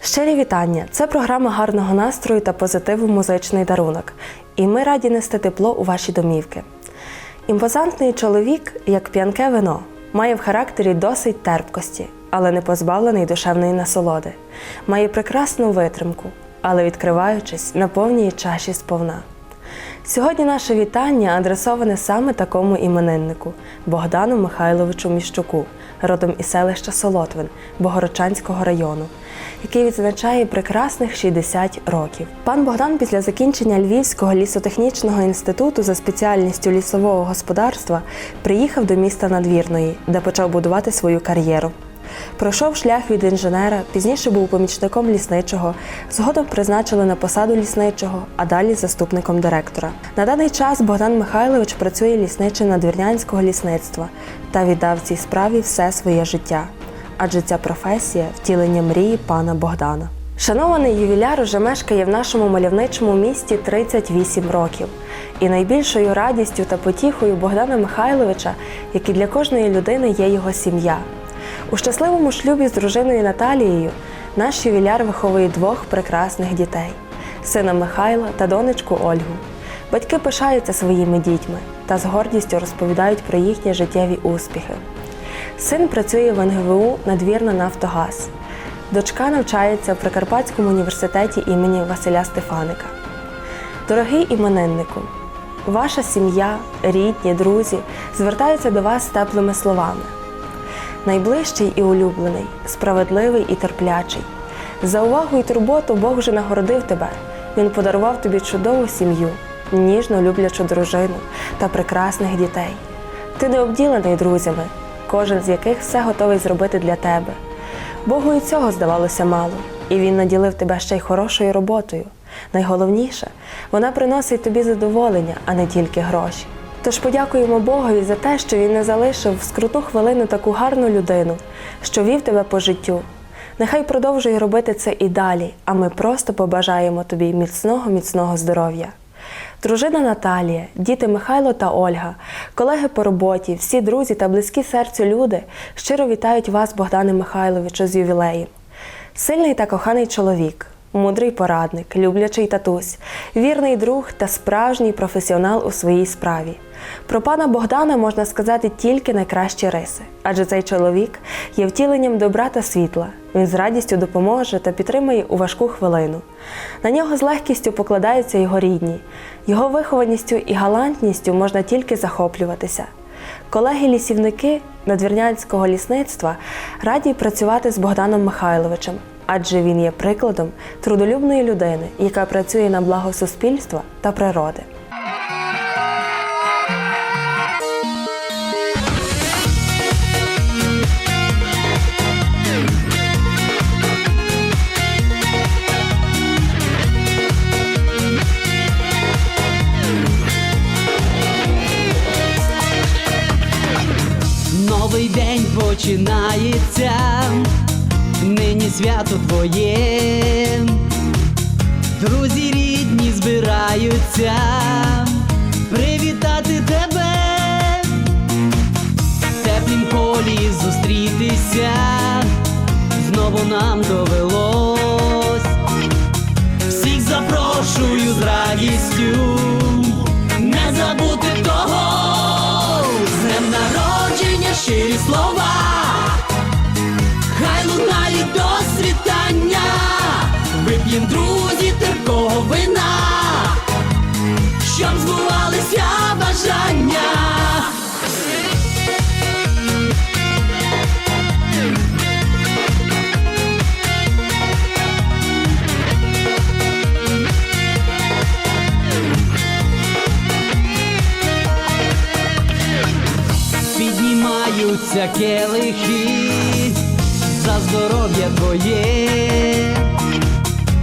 Щирі вітання! Це програма гарного настрою та позитиву музичний дарунок. І ми раді нести тепло у ваші домівки. Імпозантний чоловік, як п'янке вино, має в характері досить терпкості, але не позбавлений душевної насолоди. Має прекрасну витримку, але відкриваючись, наповнює чаші сповна. Сьогодні наше вітання адресоване саме такому імениннику Богдану Михайловичу Міщуку, родом із селища Солотвин Богородчанського району, який відзначає прекрасних 60 років. Пан Богдан після закінчення Львівського лісотехнічного інституту за спеціальністю лісового господарства приїхав до міста Надвірної, де почав будувати свою кар'єру. Пройшов шлях від інженера, пізніше був помічником лісничого, згодом призначили на посаду лісничого, а далі заступником директора. На даний час Богдан Михайлович працює лісничим надвірнянського лісництва та віддав цій справі все своє життя. Адже ця професія втілення мрії пана Богдана. Шанований ювіляр уже мешкає в нашому мальовничому місті 38 років. І найбільшою радістю та потіхою Богдана Михайловича, як і для кожної людини, є його сім'я. У щасливому шлюбі з дружиною Наталією наш ювіляр виховує двох прекрасних дітей сина Михайла та донечку Ольгу. Батьки пишаються своїми дітьми та з гордістю розповідають про їхні життєві успіхи. Син працює в НГВУ надвірна Нафтогаз. Дочка навчається в Прикарпатському університеті імені Василя Стефаника. Дорогий імениннику, ваша сім'я, рідні, друзі звертаються до вас з теплими словами найближчий і улюблений, справедливий і терплячий. За увагу і турботу Бог вже нагородив тебе. Він подарував тобі чудову сім'ю, ніжну люблячу дружину та прекрасних дітей. Ти не обділений друзями, кожен з яких все готовий зробити для тебе. Богу і цього здавалося мало, і він наділив тебе ще й хорошою роботою. Найголовніше, вона приносить тобі задоволення, а не тільки гроші. Тож подякуємо Богові за те, що він не залишив в скрутну хвилину таку гарну людину, що вів тебе по життю. Нехай продовжує робити це і далі, а ми просто побажаємо тобі міцного, міцного здоров'я. Дружина Наталія, діти Михайло та Ольга, колеги по роботі, всі друзі та близькі серцю люди щиро вітають вас, Богдане Михайловичу, з ювілеєм. Сильний та коханий чоловік, мудрий порадник, люблячий татусь, вірний друг та справжній професіонал у своїй справі. Про пана Богдана можна сказати тільки найкращі риси, адже цей чоловік є втіленням добра та світла. Він з радістю допоможе та підтримує у важку хвилину. На нього з легкістю покладаються його рідні. Його вихованістю і галантністю можна тільки захоплюватися. Колеги-лісівники надвірнянського лісництва раді працювати з Богданом Михайловичем, адже він є прикладом трудолюбної людини, яка працює на благо суспільства та природи. Новий день починається, свято твоє, друзі рідні збираються привітати тебе, в теплім полі зустрітися, знову нам довелось, всіх запрошую з радістю, не забути того, з днем народження щирі слова, Піднімаються келихи за здоров'я твоє,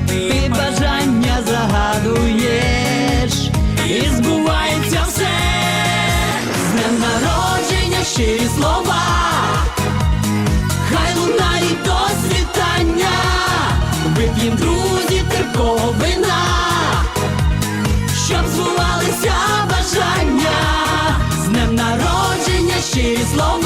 ти бажання загадуєш, і збувається все, з днем народження щирі слова, хай лунають до світання, вип'єм друзі терпкого вина. Щоб збувалися бажання, з днем народження щирі слова,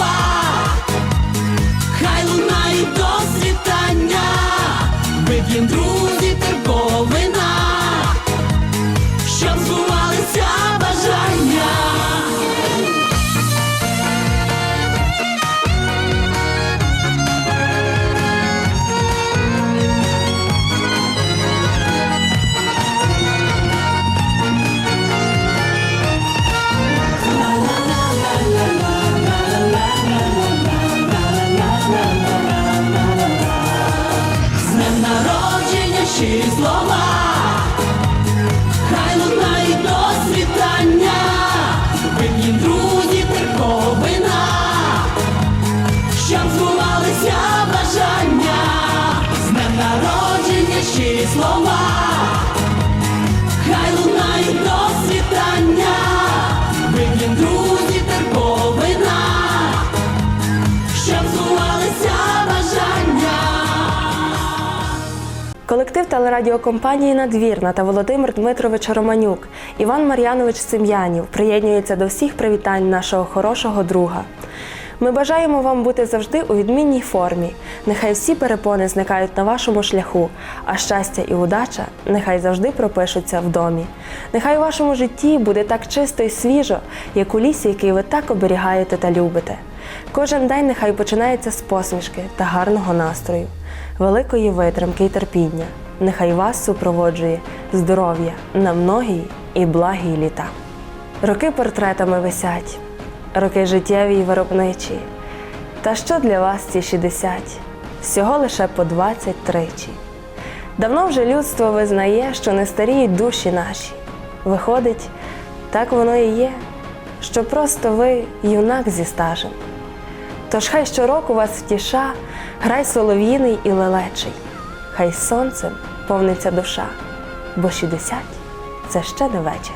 Колектив телерадіокомпанії Надвірна та Володимир Дмитрович Романюк, Іван Мар'янович Сем'янів приєднуються до всіх привітань нашого хорошого друга. Ми бажаємо вам бути завжди у відмінній формі. Нехай всі перепони зникають на вашому шляху, а щастя і удача нехай завжди пропишуться в домі. Нехай у вашому житті буде так чисто і свіжо, як у лісі, який ви так оберігаєте та любите. Кожен день нехай починається з посмішки та гарного настрою, великої витримки і терпіння. Нехай вас супроводжує здоров'я на многії і благі літа. Роки портретами висять, роки життєві й виробничі. Та що для вас ці 60? Всього лише по 20 тричі. Давно вже людство визнає, що не старіють душі наші. Виходить, так воно і є, що просто ви юнак зі стажем. Тож хай щороку вас втіша, грай солов'їний і лелечий, хай сонцем повниться душа, бо 60 – це ще не вечір.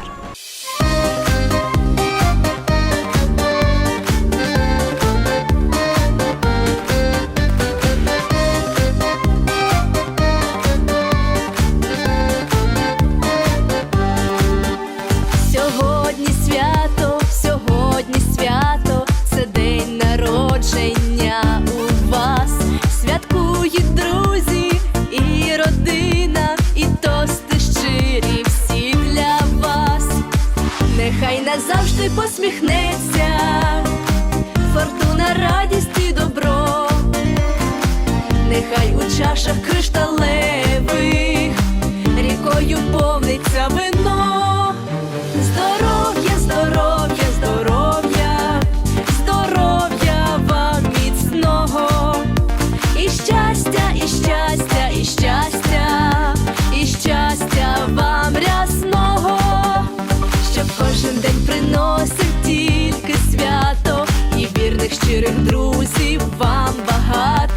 Щастя, і щастя, і щастя, вам рясного, щоб кожен день приносив тільки свято, і вірних щирих друзів вам багато.